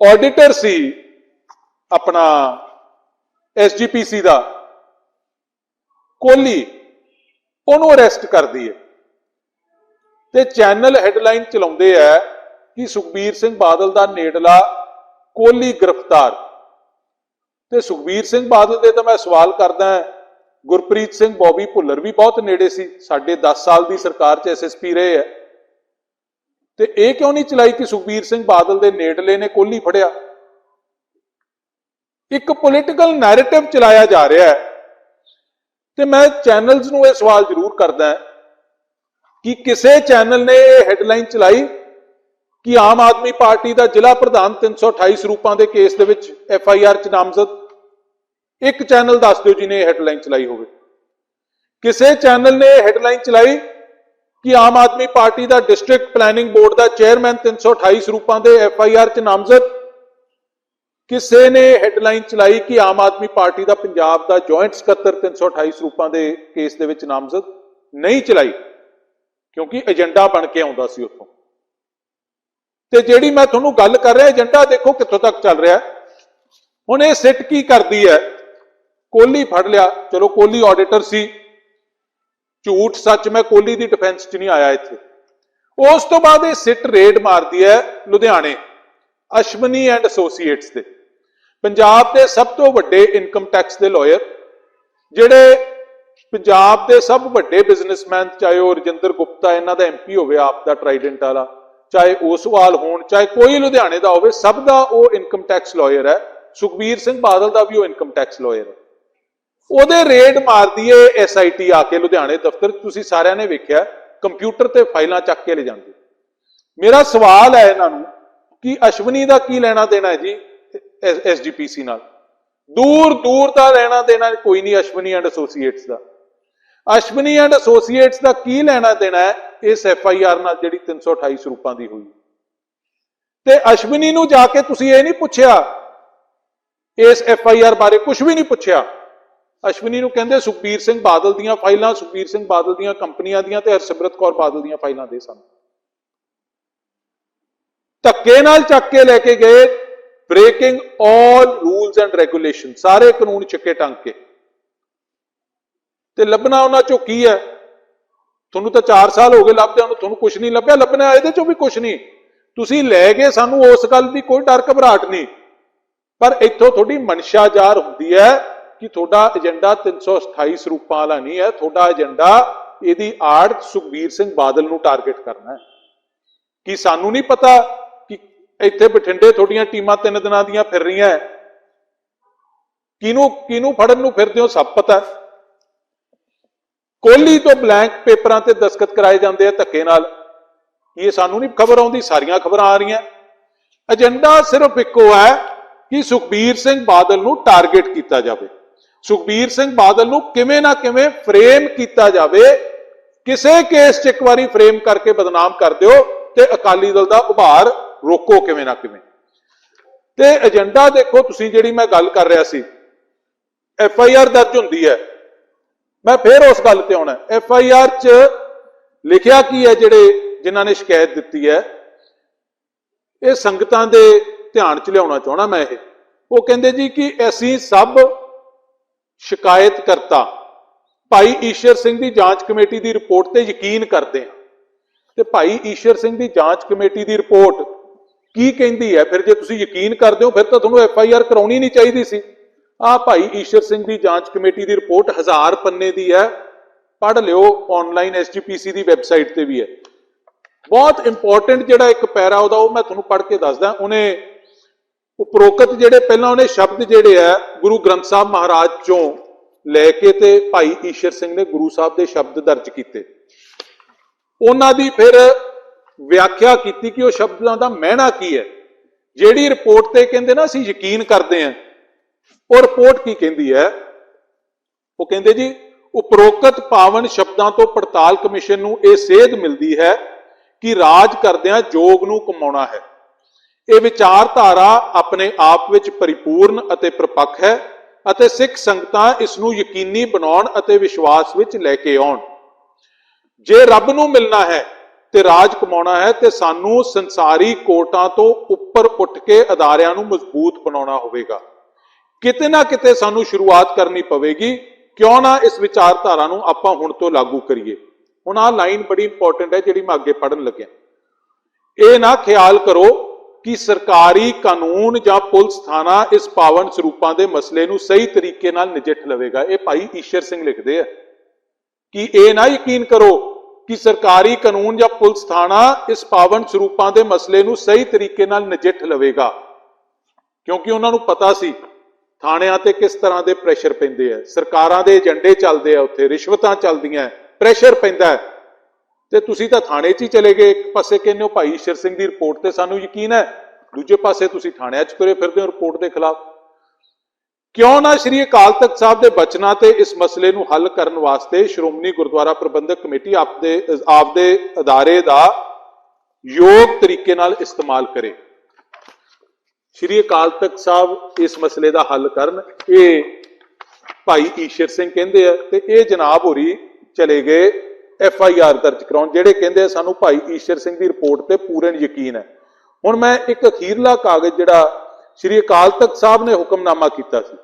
ਆਡੀਟਰ ਸੀ ਆਪਣਾ ਐਸਜੀਪੀਸੀ ਦਾ, ਕੋਹਲੀ, ਉਹਨੂੰ ਅਰੈਸਟ ਕਰਦੀ ਹੈ ਤੇ ਚੈਨਲ ਹੈਡਲਾਈਨ ਚਲਾਉਂਦੇ ਆ ਕਿ ਸੁਖਬੀਰ ਸਿੰਘ ਬਾਦਲ ਦਾ ਨੇੜਲਾ ਕੋਹਲੀ ਗ੍ਰਿਫਤਾਰ। ਤੇ ਸੁਖਬੀਰ ਸਿੰਘ ਬਾਦਲ ਦੇ ਤਾਂ ਮੈਂ ਸਵਾਲ ਕਰਦਾ ਗੁਰਪ੍ਰੀਤ ਸਿੰਘ ਬੋਬੀ ਭੁੱਲਰ ਵੀ ਬਹੁਤ ਨੇੜੇ ਸੀ, ਸਾਡੇ 10 ਸਾਲ ਦੀ ਸਰਕਾਰ 'ਚ ਐਸਐਸਪੀ ਰਹੇ ਆ। ਤੇ ਇਹ ਕਿਉਂ ਨਹੀਂ ਚਲਾਈ ਕਿ ਸੁਖਬੀਰ ਸਿੰਘ ਬਾਦਲ ਦੇ ਨੇੜਲੇ ਨੇ ਕੋਲੀ ਫੜਿਆ? ਇੱਕ ਪੋਲਿਟੀਕਲ ਨੈਰੇਟਿਵ ਚਲਾਇਆ ਜਾ ਰਿਹਾ ਹੈ। ਤੇ ਮੈਂ ਚੈਨਲਸ ਨੂੰ ਇਹ ਸਵਾਲ ਜ਼ਰੂਰ ਕਰਦਾ ਕਿ ਕਿਸੇ ਚੈਨਲ ਨੇ ਇਹ ਹੈਡਲਾਈਨ ਚਲਾਈ ਕਿ ਆਮ ਆਦਮੀ ਪਾਰਟੀ ਦਾ ਜ਼ਿਲ੍ਹਾ ਪ੍ਰਧਾਨ 328 ਸਰੂਪਾਂ ਦੇ ਕੇਸ ਦੇ ਵਿੱਚ ਐਫ ਆਈ ਆਰ ਚ ਨਾਮਜ਼ਦ? ਇੱਕ ਚੈਨਲ ਦੱਸ ਦਿਓ ਜਿਹਨੇ ਇਹ ਹੈਡਲਾਈਨ ਚਲਾਈ ਹੋਵੇ। ਕਿਸੇ ਚੈਨਲ ਨੇ ਇਹ ਹੈਡਲਾਈਨ ਚਲਾਈ ਕਿ ਆਮ ਆਦਮੀ ਪਾਰਟੀ ਦਾ ਡਿਸਟ੍ਰਿਕਟ ਪਲੈਨਿੰਗ ਬੋਰਡ ਦਾ ਚੇਅਰਮੈਨ 328 ਸਰੂਪਾਂ ਦੇ ਐਫ ਆਈ ਆਰ ਚ ਨਾਮਜ਼ਦ। ਕਿਸੇ ਨੇ ਹੈਡਲਾਈਨ ਚਲਾਈ ਕਿ ਆਮ ਆਦਮੀ ਪਾਰਟੀ ਦਾ ਪੰਜਾਬ ਦਾ ਜੁਆਇੰਟ ਸਕੱਤਰ 328 ਸਰੂਪਾਂ ਦੇ ਕੇਸ ਦੇ ਵਿੱਚ ਨਾਮਜ਼ਦ ਨਹੀਂ ਚਲਾਈ, ਕਿਉਂਕਿ ਏਜੰਡਾ ਬਣ ਕੇ ਆਉਂਦਾ ਸੀ ਉੱਥੋਂ। ਤੇ ਜਿਹੜੀ ਮੈਂ ਤੁਹਾਨੂੰ ਗੱਲ ਕਰ ਰਿਹਾ, ਏਜੰਡਾ ਦੇਖੋ ਕਿੱਥੋਂ ਤੱਕ ਚੱਲ ਰਿਹਾ। ਹੁਣ ਇਹ ਸਿੱਟ ਕੀ ਕਰਦੀ ਹੈ? ਕੋਹਲੀ ਫੜ ਲਿਆ। ਚਲੋ ਕੋਹਲੀ ਆਡੀਟਰ ਸੀ। ਝੂਠ ਸੱਚ, ਮੈਂ ਕੋਹਲੀ ਦੀ ਡਿਫੈਂਸ 'ਚ ਨਹੀਂ ਆਇਆ ਇੱਥੇ। ਉਸ ਤੋਂ ਬਾਅਦ ਇਹ ਸਿੱਟ ਰੇਡ ਮਾਰਦੀ ਹੈ ਲੁਧਿਆਣੇ, ਅਸ਼ਮਨੀ ਐਂਡ ਐਸੋਸੀਏਟਸ ਦੇ। ਪੰਜਾਬ ਦੇ ਸਭ ਤੋਂ ਵੱਡੇ ਇਨਕਮ ਟੈਕਸ ਦੇ ਲਾਇਰ ਜਿਹੜੇ ਪੰਜਾਬ ਦੇ ਸਭ ਵੱਡੇ ਬਿਜ਼ਨਸਮੈਨ ਚਾਹੇ ਉਹ ਰਜਿੰਦਰ ਗੁਪਤਾ, ਇਹਨਾਂ ਦਾ ਐਮਪੀ ਹੋਵੇ, ਆਪ ਦਾ ਟ੍ਰਾਈਡੈਂਟ ਵਾਲਾ, ਚਾਹੇ ਉਸਵਾਲ ਹੋਣ, ਚਾਹੇ ਕੋਈ ਲੁਧਿਆਣੇ ਦਾ ਹੋਵੇ, ਸਭ ਦਾ ਉਹ ਇਨਕਮ ਟੈਕਸ ਲਾਇਰ ਹੈ। ਸੁਖਬੀਰ ਸਿੰਘ ਬਾਦਲ ਦਾ ਵੀ ਉਹ ਇਨਕਮ ਟੈਕਸ ਲਾਇਰ ਹੈ। ਉਹਦੇ ਰੇਡ ਮਾਰਦੀ ਏ ਐਸਆਈਟੀ ਆ ਕੇ ਲੁਧਿਆਣੇ ਦਫ਼ਤਰ, ਤੁਸੀਂ ਸਾਰਿਆਂ ਨੇ ਵੇਖਿਆ, ਕੰਪਿਊਟਰ ਤੇ ਫਾਈਲਾਂ ਚੱਕ ਕੇ ਲੈ ਜਾਂਦੀ। ਮੇਰਾ ਸਵਾਲ ਹੈ ਇਹਨਾਂ ਨੂੰ ਕਿ ਅਸ਼ਵਨੀ ਦਾ ਕੀ ਲੈਣਾ ਦੇਣਾ ਹੈ ਜੀ ਐਸਜੀਪੀਸੀ ਨਾਲ? ਦੂਰ ਦੂਰ ਦਾ ਲੈਣਾ ਦੇਣਾ ਕੋਈ ਨਹੀਂ, ਅਸ਼ਵਨੀ ਐਂਡ ਐਸੋਸੀਏਟਸ ਦਾ। ਅਸ਼ਵਨੀ ਐਂਡ ਐਸੋਸੀਏਟਸ ਦਾ ਕੀ ਲੈਣਾ ਦੇਣਾ ਹੈ? ਇਸ ਐਫ ਆਈ ਆਰ ਨਾਲ ਜਿਹੜੀ 328 ਸਰੂਪਾਂ ਦੀ ਹੋਈ। ਤੇ ਅਸ਼ਵਨੀ ਨੂੰ ਜਾ ਕੇ ਤੁਸੀਂ ਇਹ ਨਹੀਂ ਪੁੱਛਿਆ, ਇਸ ਐਫ ਆਈ ਆਰ ਬਾਰੇ ਕੁਝ ਵੀ ਨਹੀਂ ਪੁੱਛਿਆ। ਅਸ਼ਵਨੀ ਨੂੰ ਕਹਿੰਦੇ ਸੁਖਬੀਰ ਸਿੰਘ ਬਾਦਲ ਦੀਆਂ ਫਾਈਲਾਂ, ਸੁਖਬੀਰ ਸਿੰਘ ਬਾਦਲ ਦੀਆਂ ਕੰਪਨੀਆਂ ਦੀਆਂ ਤੇ ਹਰਸਿਮਰਤ ਕੌਰ ਬਾਦਲ ਦੀਆਂ ਫਾਈਲਾਂ ਦੇ ਸਨ। ਧੱਕੇ ਨਾਲ ਚੱਕ ਕੇ ਲੈ ਕੇ ਗਏ breaking all rules and regulation ਸਾਰੇ ਕਾਨੂੰਨ ਚੱਕੇ ਟੰਗ ਕੇ। ਤੇ ਲੱਭਣਾ ਉਹਨਾਂ ਚੋਂ ਕੀ ਹੈ? ਤੁਹਾਨੂੰ ਤਾਂ 4 ਸਾਲ ਹੋ ਗਏ ਲੱਭਦਿਆਂ ਨੂੰ, ਤੁਹਾਨੂੰ ਕੁਝ ਨਹੀਂ ਲੱਭਿਆ, ਲੱਭਣਾ ਇਹਦੇ ਚੋਂ ਵੀ ਕੁਝ ਨਹੀਂ। ਤੁਸੀਂ ਲੈ ਗਏ, ਸਾਨੂੰ ਉਸ ਗੱਲ ਦੀ ਕੋਈ ਡਰ ਘਬਰਾਹਟ ਨਹੀਂ। ਪਰ ਇੱਥੋਂ ਤੁਹਾਡੀ ਮਨਸ਼ਾ ਹੁੰਦੀ ਹੈ ਕਿ ਤੁਹਾਡਾ ਏਜੰਡਾ 328 ਸਰੂਪਾਂ ਵਾਲਾ ਨਹੀਂ ਹੈ, ਤੁਹਾਡਾ ਏਜੰਡਾ ਇਹਦੀ ਆੜ ਸੁਖਬੀਰ ਸਿੰਘ ਬਾਦਲ ਨੂੰ ਟਾਰਗੇਟ ਕਰਨਾ ਹੈ ਕਿ ਸਾਨੂੰ ਨਹੀਂ ਪਤਾ ਕਿ ਇੱਥੇ ਬਠਿੰਡੇ ਤੁਹਾਡੀਆਂ ਟੀਮਾਂ ਤਿੰਨ ਦਿਨਾਂ ਦੀਆਂ ਫਿਰ ਰਹੀਆਂ ਹੈ। ਕਿਹਨੂੰ ਕਿਹਨੂੰ ਫੜਨ ਨੂੰ ਫਿਰਦੇ ਹੋ ਸਭ ਪਤਾ ਹੈ। ਕੋਹਲੀ ਤੋਂ ਬਲੈਂਕ ਪੇਪਰਾਂ ਤੇ ਦਸਖਤ ਕਰਾਏ ਜਾਂਦੇ ਆ ਧੱਕੇ ਨਾਲ ਇਹ ਸਾਨੂੰ ਨਹੀਂ ਖਬਰ ਆਉਂਦੀ, ਸਾਰੀਆਂ ਖਬਰਾਂ ਆ ਰਹੀਆਂ ਏਜੰਡਾ ਸਿਰਫ ਇੱਕੋ ਹੈ ਕਿ ਸੁਖਬੀਰ ਸਿੰਘ ਬਾਦਲ ਨੂੰ ਟਾਰਗੇਟ ਕੀਤਾ ਜਾਵੇ ਸੁਖਬੀਰ ਸਿੰਘ ਬਾਦਲ ਨੂੰ ਕਿਵੇਂ ਨਾ ਕਿਵੇਂ ਫਰੇਮ ਕੀਤਾ ਜਾਵੇ, ਕਿਸੇ ਕੇਸ 'ਚ ਇੱਕ ਵਾਰੀ ਫਰੇਮ ਕਰਕੇ ਬਦਨਾਮ ਕਰ ਦਿਓ ਤੇ ਅਕਾਲੀ ਦਲ ਦਾ ਉਭਾਰ ਰੋਕੋ ਕਿਵੇਂ ਨਾ ਕਿਵੇਂ। ਤੇ ਏਜੰਡਾ ਦੇਖੋ, ਤੁਸੀਂ ਜਿਹੜੀ ਮੈਂ ਗੱਲ ਕਰ ਰਿਹਾ ਸੀ, ਐਫ ਆਈ ਆਰ ਦਰਜ ਹੁੰਦੀ ਹੈ। ਮੈਂ ਫੇਰ ਉਸ ਗੱਲ ਤੇ ਆਉਣਾ ਐਫ ਆਈ ਆਰ 'ਚ ਲਿਖਿਆ ਕੀ ਹੈ ਜਿਹੜੇ ਜਿਨ੍ਹਾਂ ਨੇ ਸ਼ਿਕਾਇਤ ਦਿੱਤੀ ਹੈ, ਇਹ ਸੰਗਤਾਂ ਦੇ ਧਿਆਨ 'ਚ ਲਿਆਉਣਾ ਚਾਹਣਾ ਮੈਂ ਇਹ। ਉਹ ਕਹਿੰਦੇ ਜੀ ਕਿ ਅਸੀਂ ਸਭ ਸ਼ਿਕਾਇਤ ਕਰਤਾ ਭਾਈ ਈਸ਼ਰ ਸਿੰਘ ਦੀ ਜਾਂਚ ਕਮੇਟੀ ਦੀ ਰਿਪੋਰਟ ਤੇ ਯਕੀਨ ਕਰਦੇ ਹਾਂ। ਤੇ ਭਾਈ ਈਸ਼ਰ ਸਿੰਘ ਦੀ ਜਾਂਚ ਕਮੇਟੀ ਦੀ ਰਿਪੋਰਟ ਕੀ ਕਹਿੰਦੀ ਹੈ? ਫਿਰ ਜੇ ਤੁਸੀਂ ਯਕੀਨ ਕਰਦੇ ਹੋ, ਫਿਰ ਤਾਂ ਤੁਹਾਨੂੰ ਐਫ ਆਈ ਆਰ ਕਰਾਉਣੀ ਨਹੀਂ ਚਾਹੀਦੀ ਸੀ। ਆ ਭਾਈ ਈਸ਼ਰ ਸਿੰਘ ਦੀ ਜਾਂਚ ਕਮੇਟੀ ਦੀ ਰਿਪੋਰਟ ਹਜ਼ਾਰ ਪੰਨੇ ਦੀ ਹੈ। ਪੜ੍ਹ ਲਿਓ ਆਨਲਾਈਨ ਐਸਜੀਪੀਸੀ ਦੀ ਵੈਬਸਾਈਟ ਤੇ ਵੀ ਹੈ। ਬਹੁਤ ਇੰਪੋਰਟੈਂਟ ਜਿਹੜਾ ਇੱਕ ਪੈਰਾ ਉਹਦਾ, ਉਹ ਮੈਂ ਤੁਹਾਨੂੰ ਪੜ੍ਹ ਕੇ ਦੱਸਦਾ। ਉਹਨੇ ਉਪਰੋਕਤ ਜਿਹੜੇ ਪਹਿਲਾਂ ਉਹਨੇ ਸ਼ਬਦ ਜਿਹੜੇ ਆ, ਗੁਰੂ ਗ੍ਰੰਥ ਸਾਹਿਬ ਮਹਾਰਾਜ ਚੋਂ ਲੈ ਕੇ ਤੇ ਭਾਈ ਈਸ਼ਰ ਸਿੰਘ ਨੇ ਗੁਰੂ ਸਾਹਿਬ ਦੇ ਸ਼ਬਦ ਦਰਜ ਕੀਤੇ। ਉਹਨਾਂ ਦੀ ਫਿਰ ਵਿਆਖਿਆ ਕੀਤੀ ਕਿ ਉਹ ਸ਼ਬਦਾਂ ਦਾ ਮਹਿਣਾ ਕੀ ਹੈ। ਜਿਹੜੀ ਰਿਪੋਰਟ ਤੇ ਕਹਿੰਦੇ ਨਾ, ਅਸੀਂ ਯਕੀਨ ਕਰਦੇ ਹਾਂ। ਉਹ ਰਿਪੋਰਟ ਕੀ ਕਹਿੰਦੀ ਹੈ? ਉਹ ਕਹਿੰਦੇ ਜੀ ਉਪਰੋਕਤ ਪਾਵਨ ਸ਼ਬਦਾਂ ਤੋਂ ਪੜਤਾਲ ਕਮਿਸ਼ਨ ਨੂੰ ਇਹ ਸੇਧ ਮਿਲਦੀ ਹੈ ਕਿ ਰਾਜ ਕਰਦਿਆਂ ਜੋਗ ਨੂੰ ਕਮਾਉਣਾ ਹੈ। ਇਹ ਵਿਚਾਰਧਾਰਾ ਆਪਣੇ ਆਪ ਵਿੱਚ ਪਰਿਪੂਰਨ ਅਤੇ ਪ੍ਰਪੱਕ ਹੈ ਅਤੇ ਸਿੱਖ ਸੰਗਤਾਂ ਇਸ ਨੂੰ ਯਕੀਨੀ ਬਣਾਉਣ ਅਤੇ ਵਿਸ਼ਵਾਸ ਵਿੱਚ ਲੈ ਕੇ ਆਉਣ। ਜੇ ਰੱਬ ਨੂੰ ਮਿਲਣਾ ਹੈ ਤੇ ਰਾਜ ਕਮਾਉਣਾ ਹੈ ਤੇ ਸਾਨੂੰ ਸੰਸਾਰੀ ਕੋਟਾਂ ਤੋਂ ਉੱਪਰ ਉੱਠ ਕੇ ਅਦਾਰਿਆਂ ਨੂੰ ਮਜ਼ਬੂਤ ਬਣਾਉਣਾ ਹੋਵੇਗਾ। ਕਿਤੇ ਨਾ ਕਿਤੇ ਸਾਨੂੰ ਸ਼ੁਰੂਆਤ ਕਰਨੀ ਪਵੇਗੀ, ਕਿਉਂ ਨਾ ਇਸ ਵਿਚਾਰਧਾਰਾ ਨੂੰ ਆਪਾਂ ਹੁਣ ਤੋਂ ਲਾਗੂ ਕਰੀਏ। ਹੁਣ ਆਹ ਲਾਈਨ ਬੜੀ ਇੰਪੋਰਟੈਂਟ ਹੈ ਜਿਹੜੀ ਮੈਂ ਅੱਗੇ ਪੜਨ ਲੱਗਿਆ। ਇਹ ਨਾ ਖਿਆਲ ਕਰੋ ਕਿ ਸਰਕਾਰੀ ਕਾਨੂੰਨ ਜਾਂ ਪੁਲਿਸ ਥਾਣਾ ਇਸ ਪਾਵਨ ਸਰੂਪਾਂ ਦੇ ਮਸਲੇ ਨੂੰ ਸਹੀ ਤਰੀਕੇ ਨਾਲ ਨਜਿੱਠ ਲਵੇਗਾ। ਇਹ ਭਾਈ ਈਸ਼ਰ ਸਿੰਘ ਲਿਖਦੇ ਆ ਕਿ ਇਹ ਨਾ ਯਕੀਨ ਕਰੋ ਕਿ ਸਰਕਾਰੀ ਕਾਨੂੰਨ ਜਾਂ ਪੁਲਿਸ ਥਾਣਾ ਇਸ ਪਾਵਨ ਸਰੂਪਾਂ ਦੇ ਮਸਲੇ ਨੂੰ ਸਹੀ ਤਰੀਕੇ ਨਾਲ ਨਜਿੱਠ ਲਵੇਗਾ। ਕਿਉਂਕਿ ਉਹਨਾਂ ਨੂੰ ਪਤਾ ਸੀ ਥਾਣਿਆਂ ਤੇ ਕਿਸ ਤਰ੍ਹਾਂ ਦੇ ਪ੍ਰੈਸ਼ਰ ਪੈਂਦੇ ਆ। ਸਰਕਾਰਾਂ ਦੇ ਏਜੰਡੇ ਚੱਲਦੇ ਆ ਉੱਥੇ, ਰਿਸ਼ਵਤਾਂ ਚੱਲਦੀਆਂ, ਪ੍ਰੈਸ਼ਰ ਪੈਂਦਾ ਹੈ। ਤੇ ਤੁਸੀਂ ਤਾਂ ਥਾਣੇ 'ਚ ਹੀ ਚਲੇ ਗਏ, ਇੱਕ ਪਾਸੇ ਕਹਿੰਦੇ ਹੋ ਭਾਈ ਈਸ਼ਰ ਸਿੰਘ ਦੀ ਰਿਪੋਰਟ ਤੇ ਸਾਨੂੰ ਯਕੀਨ ਹੈ, ਦੂਜੇ ਪਾਸੇ ਤੁਸੀਂ ਥਾਣਿਆਂ 'ਚ ਤੁਰੇ ਫਿਰਦੇ ਹੋ ਰਿਪੋਰਟ ਦੇ ਖਿਲਾਫ। ਕਿਉਂ ਨਾ ਸ੍ਰੀ ਅਕਾਲ ਤਖਤ ਸਾਹਿਬ ਦੇ ਬਚਨਾਂ ਤੇ ਇਸ ਮਸਲੇ ਨੂੰ ਹੱਲ ਕਰਨ ਵਾਸਤੇ ਸ਼੍ਰੋਮਣੀ ਗੁਰਦੁਆਰਾ ਪ੍ਰਬੰਧਕ ਕਮੇਟੀ ਆਪਦੇ ਆਪਦੇ ਅਦਾਰੇ ਦਾ ਯੋਗ ਤਰੀਕੇ ਨਾਲ ਇਸਤੇਮਾਲ ਕਰੇ। ਸ਼੍ਰੀ ਅਕਾਲ ਤਖਤ ਸਾਹਿਬ ਇਸ ਮਸਲੇ ਦਾ ਹੱਲ ਕਰਨ, ਇਹ ਭਾਈ ਈਸ਼ਰ ਸਿੰਘ ਕਹਿੰਦੇ ਆ, ਤੇ ਇਹ ਜਨਾਬ ਹੋਰੀ ਚਲੇ ਗਏ ਐਫ ਆਈ ਆਰ ਦਰਜ ਕਰਾਉਣ, ਜਿਹੜੇ ਕਹਿੰਦੇ ਸਾਨੂੰ ਭਾਈ ਈਸ਼ਰ ਸਿੰਘ ਦੀ ਰਿਪੋਰਟ ਤੇ ਪੂਰਨ ਯਕੀਨ ਹੈ। ਹੁਣ ਮੈਂ ਇੱਕ ਅਖੀਰਲਾ ਕਾਗਜ਼ ਜਿਹੜਾ ਸ਼੍ਰੀ ਅਕਾਲ ਤਖਤ ਸਾਹਿਬ ਨੇ ਹੁਕਮਨਾਮਾ ਕੀਤਾ ਸੀ।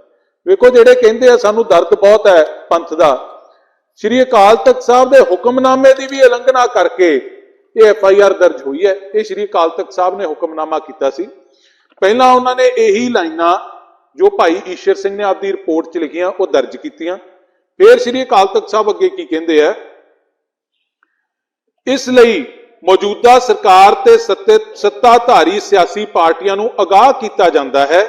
ਵੇਖੋ ਜਿਹੜੇ ਕਹਿੰਦੇ ਆ, ਸਾਨੂੰ ਦਰਦ ਬਹੁਤ ਹੈ ਪੰਥ ਦਾ। ਸ਼੍ਰੀ ਅਕਾਲ ਤਖਤ ਸਾਹਿਬ ਦੇ ਹੁਕਮਨਾਮੇ ਦੀ ਵੀ ਉਲੰਘਣਾ ਕਰਕੇ ਇਹ ਐਫ ਆਈ ਆਰ ਦਰਜ ਹੋਈ ਹੈ। ਇਹ ਸ਼੍ਰੀ ਅਕਾਲ ਤਖਤ ਸਾਹਿਬ ਨੇ ਹੁਕਮਨਾਮਾ ਕੀਤਾ ਸੀ। ਪਹਿਲਾਂ ਉਹਨਾਂ ਨੇ ਇਹੀ ਲਾਈਨਾਂ ਜੋ ਭਾਈ ਈਸ਼ਰ ਸਿੰਘ ਨੇ ਆਪਦੀ ਰਿਪੋਰਟ 'ਚ ਲਿਖੀਆਂ, ਉਹ ਦਰਜ ਕੀਤੀਆਂ। ਫਿਰ ਸ੍ਰੀ ਅਕਾਲ ਤਖਤ ਸਾਹਿਬ ਅੱਗੇ ਕੀ ਕਹਿੰਦੇ ਆ? ਇਸ ਲਈ ਮੌਜੂਦਾ ਸਰਕਾਰ ਤੇ ਸੱਤੇ ਸੱਤਾਧਾਰੀ ਸਿਆਸੀ ਪਾਰਟੀਆਂ ਨੂੰ ਅਗਾਹ ਕੀਤਾ ਜਾਂਦਾ ਹੈ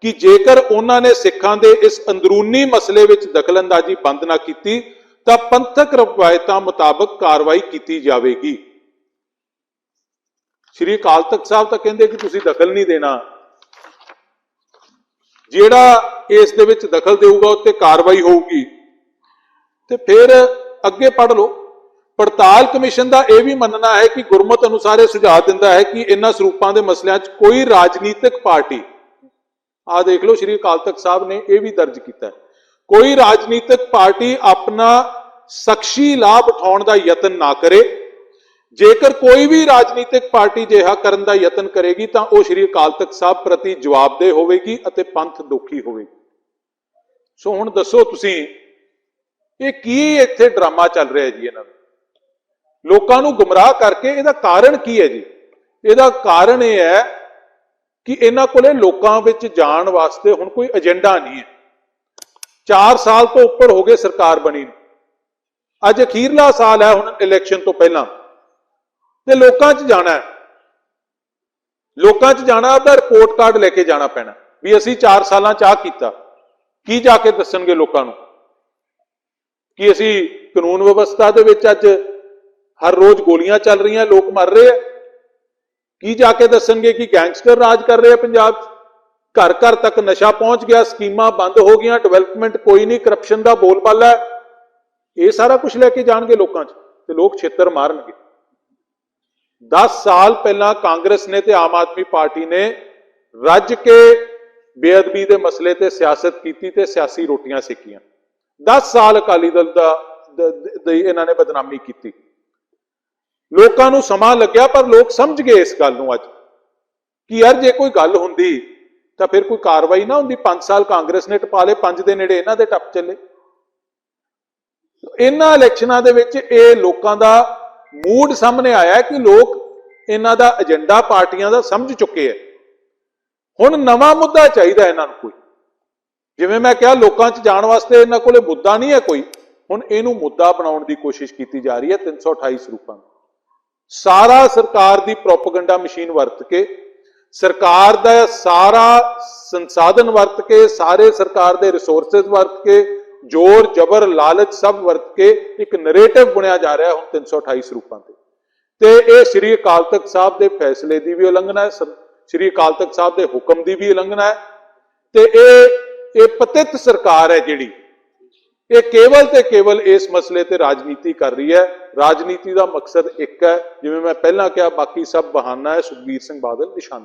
ਕਿ ਜੇਕਰ ਉਹਨਾਂ ਨੇ ਸਿੱਖਾਂ ਦੇ ਇਸ ਅੰਦਰੂਨੀ ਮਸਲੇ ਵਿੱਚ ਦਖਲਅੰਦਾਜ਼ੀ ਬੰਦ ਨਾ ਕੀਤੀ, ਤਾਂ ਪੰਥਕ ਰਵਾਇਤਾਂ ਮੁਤਾਬਕ ਕਾਰਵਾਈ ਕੀਤੀ ਜਾਵੇਗੀ। ਸ਼੍ਰੀ ਅਕਾਲ ਤਖਤ ਸਾਹਿਬ ਤਾਂ ਕਹਿੰਦੇ ਕਿ ਤੁਸੀਂ ਦਖਲ ਨਹੀਂ ਦੇਣਾ। ਜਿਹੜਾ ਇਸ ਦੇ ਵਿੱਚ ਦਖਲ ਦੇਊਗਾ ਉੱਤੇ ਕਾਰਵਾਈ ਹੋਊਗੀ। ਤੇ ਫਿਰ ਅੱਗੇ ਪੜ ਲਓ। ਪੜਤਾਲ ਕਮਿਸ਼ਨ ਦਾ ਇਹ ਵੀ ਮੰਨਣਾ ਹੈ ਕਿ ਗੁਰਮਤ ਅਨੁਸਾਰ ਇਹ ਸੁਝਾਅ ਦਿੰਦਾ ਹੈ ਕਿ ਇਹਨਾਂ ਸਰੂਪਾਂ ਦੇ ਮਸਲਿਆਂ 'ਚ ਕੋਈ ਰਾਜਨੀਤਿਕ ਪਾਰਟੀ ਆ ਦੇਖ ਲਓ ਸ਼੍ਰੀ ਅਕਾਲ ਤਖਤ ਸਾਹਿਬ ਨੇ ਇਹ ਵੀ ਦਰਜ ਕੀਤਾ ਕੋਈ ਰਾਜਨੀਤਿਕ ਪਾਰਟੀ ਆਪਣਾ ਸਖਸ਼ੀ ਲਾਭ ਉਠਾਉਣ ਦਾ ਯਤਨ ਨਾ ਕਰੇ, ਜੇਕਰ ਕੋਈ ਵੀ ਰਾਜਨੀਤਿਕ ਪਾਰਟੀ ਜਿਹਾ ਕਰਨ ਦਾ ਯਤਨ ਕਰੇਗੀ ਤਾਂ ਉਹ ਸ਼੍ਰੀ ਅਕਾਲ ਤਖਤ ਸਾਹਿਬ ਪ੍ਰਤੀ ਜਵਾਬਦੇਹ ਹੋਵੇਗੀ ਅਤੇ ਪੰਥ ਦੁਖੀ ਹੋਵੇਗੀ। ਸੋ ਹੁਣ ਦੱਸੋ ਤੁਸੀਂ, ਇਹ ਕੀ ਇੱਥੇ ਡਰਾਮਾ ਚੱਲ ਰਿਹਾ ਜੀ ਇਹਨਾਂ ਦਾ? ਲੋਕਾਂ ਨੂੰ ਗੁੰਮਰਾਹ ਕਰਕੇ ਇਹਦਾ ਕਾਰਨ ਕੀ ਹੈ ਜੀ? ਇਹਦਾ ਕਾਰਨ ਇਹ ਹੈ ਕਿ ਇਹਨਾਂ ਕੋਲੇ ਲੋਕਾਂ ਵਿੱਚ ਜਾਣ ਵਾਸਤੇ ਹੁਣ ਕੋਈ ਏਜੰਡਾ ਨਹੀਂ ਹੈ। 4 ਸਾਲ ਤੋਂ ਉੱਪਰ ਹੋ ਗਏ ਸਰਕਾਰ ਬਣੀ ਨੂੰ। ਅੱਜ ਅਖੀਰਲਾ ਸਾਲ ਹੈ ਹੁਣ ਇਲੈਕਸ਼ਨ ਤੋਂ ਪਹਿਲਾਂ। ਤੇ ਲੋਕਾਂ 'ਚ ਜਾਣਾ ਲੋਕਾਂ 'ਚ ਜਾਣਾ, ਆਪਦਾ ਰਿਪੋਰਟ ਕਾਰਡ ਲੈ ਕੇ ਜਾਣਾ ਪੈਣਾ। ਵੀ ਅਸੀਂ 4 ਸਾਲਾਂ 'ਚ ਆ ਕੀਤਾ। ਕੀ ਜਾ ਕੇ ਦੱਸਣਗੇ ਲੋਕਾਂ ਨੂੰ? ਕਿ ਅਸੀਂ ਕਾਨੂੰਨ ਵਿਵਸਥਾ ਦੇ ਵਿੱਚ ਅੱਜ ਹਰ ਰੋਜ਼ ਗੋਲੀਆਂ ਚੱਲ ਰਹੀਆਂ, ਲੋਕ ਮਰ ਰਹੇ ਆ। ਕੀ ਜਾ ਕੇ ਦੱਸਣਗੇ ਕਿ ਗੈਂਗਸਟਰ ਰਾਜ ਕਰ ਰਹੇ ਆ ਪੰਜਾਬ 'ਚ? ਘਰ ਘਰ ਤੱਕ ਨਸ਼ਾ ਪਹੁੰਚ ਗਿਆ, ਸਕੀਮਾਂ ਬੰਦ ਹੋ ਗਈਆਂ ਡਿਵੈਲਪਮੈਂਟ ਕੋਈ ਨਹੀਂ ਕਰਪਸ਼ਨ ਦਾ ਬੋਲਬਾਲਾ ਇਹ ਸਾਰਾ ਕੁਝ ਲੈ ਕੇ ਜਾਣਗੇ ਲੋਕਾਂ 'ਚ ਤੇ ਲੋਕ ਛੇਤਰ ਮਾਰਨਗੇ। 10 ਸਾਲ ਪਹਿਲਾਂ ਕਾਂਗਰਸ ਨੇ ਤੇ ਆਮ ਆਦਮੀ ਪਾਰਟੀ ਨੇ ਰੱਜ ਕੇ ਬੇਅਦਬੀ ਦੇ ਮਸਲੇ ਤੇ ਸਿਆਸਤ ਕੀਤੀ ਤੇ ਸਿਆਸੀ ਰੋਟੀਆਂ ਸੇਕੀਆਂ। 10 ਸਾਲ ਅਕਾਲੀ ਦਲ ਦਾ ਇਹਨਾਂ ਨੇ ਬਦਨਾਮੀ ਕੀਤੀ। ਲੋਕਾਂ ਨੂੰ ਸਮਾਂ ਲੱਗਿਆ, ਪਰ ਲੋਕ ਸਮਝ ਗਏ ਇਸ ਗੱਲ ਨੂੰ ਅੱਜ ਕਿ ਯਾਰ ਜੇ ਕੋਈ ਗੱਲ ਹੁੰਦੀ ਤਾਂ ਫਿਰ ਕੋਈ ਕਾਰਵਾਈ ਨਾ ਹੁੰਦੀ। 5 ਸਾਲ ਕਾਂਗਰਸ ਨੇ ਟਪਾ ਲਏ 5 ਦੇ ਨੇੜੇ ਇਹਨਾਂ ਦੇ ਟੱਪ ਚੱਲੇ। ਇਹਨਾਂ ਇਲੈਕਸ਼ਨਾਂ ਦੇ ਵਿੱਚ ਇਹ ਲੋਕਾਂ ਦਾ ਮੂਡ ਸਾਹਮਣੇ ਆਇਆ ਕਿ ਲੋਕ ਇਹਨਾਂ ਦਾ ਏਜੰਡਾ ਪਾਰਟੀਆਂ ਦਾ ਸਮਝ ਚੁੱਕੇ ਹੈ ਹੁਣ ਨਵਾਂ ਮੁੱਦਾ ਚਾਹੀਦਾ ਇਹਨਾਂ ਨੂੰ ਕੋਈ। ਜਿਵੇਂ ਮੈਂ ਕਿਹਾ, ਲੋਕਾਂ 'ਚ ਜਾਣ ਵਾਸਤੇ ਇਹਨਾਂ ਕੋਲੇ ਮੁੱਦਾ ਨਹੀਂ ਹੈ ਕੋਈ। ਹੁਣ ਇਹਨੂੰ ਮੁੱਦਾ ਬਣਾਉਣ ਦੀ ਕੋਸ਼ਿਸ਼ ਕੀਤੀ ਜਾ ਰਹੀ ਹੈ 328 ਸਰੂਪਾਂ ਨੂੰ ਸਾਰਾ ਸਰਕਾਰ ਦੀ ਪ੍ਰੋਪਗੈਂਡਾ ਮਸ਼ੀਨ ਵਰਤ ਕੇ, ਸਰਕਾਰ ਦਾ ਸਾਰਾ ਸੰਸਾਧਨ ਵਰਤ ਕੇ, ਸਾਰੇ ਸਰਕਾਰ ਦੇ ਰਿਸੋਰਸਸ ਵਰਤ ਕੇ, ਜ਼ੋਰ, ਜ਼ਬਰ, ਲਾਲਚ ਸਭ ਵਰਤ ਕੇ ਇੱਕ ਨੈਰੇਟਿਵ ਬਣਿਆ ਜਾ ਰਿਹਾ ਹੁਣ 328 ਸਰੂਪਾਂ ਤੇ। ਤੇ ਇਹ ਸ੍ਰੀ ਅਕਾਲ ਤਖਤ ਸਾਹਿਬ ਦੇ ਫੈਸਲੇ ਦੀ ਵੀ ਉਲੰਘਣਾ ਹੈ ਸ੍ਰੀ ਅਕਾਲ ਤਖਤ ਸਾਹਿਬ ਦੇ ਹੁਕਮ ਦੀ ਵੀ ਉਲੰਘਣਾ ਹੈ। ਤੇ ਇਹ ਇਹ ਪਤਿਤ ਸਰਕਾਰ ਹੈ ਜਿਹੜੀ ਇਹ ਕੇਵਲ ਤੇ ਕੇਵਲ ਇਸ ਮਸਲੇ ਤੇ ਰਾਜਨੀਤੀ ਕਰ ਰਹੀ ਹੈ। ਰਾਜਨੀਤੀ ਦਾ ਮਕਸਦ ਇੱਕ ਹੈ। ਜਿਵੇਂ ਮੈਂ ਪਹਿਲਾਂ ਕਿਹਾ, ਬਾਕੀ ਸਭ ਬਹਾਨਾ ਹੈ। ਸੁਖਬੀਰ ਸਿੰਘ ਬਾਦਲ ਨਿਸ਼ਾਨਾ।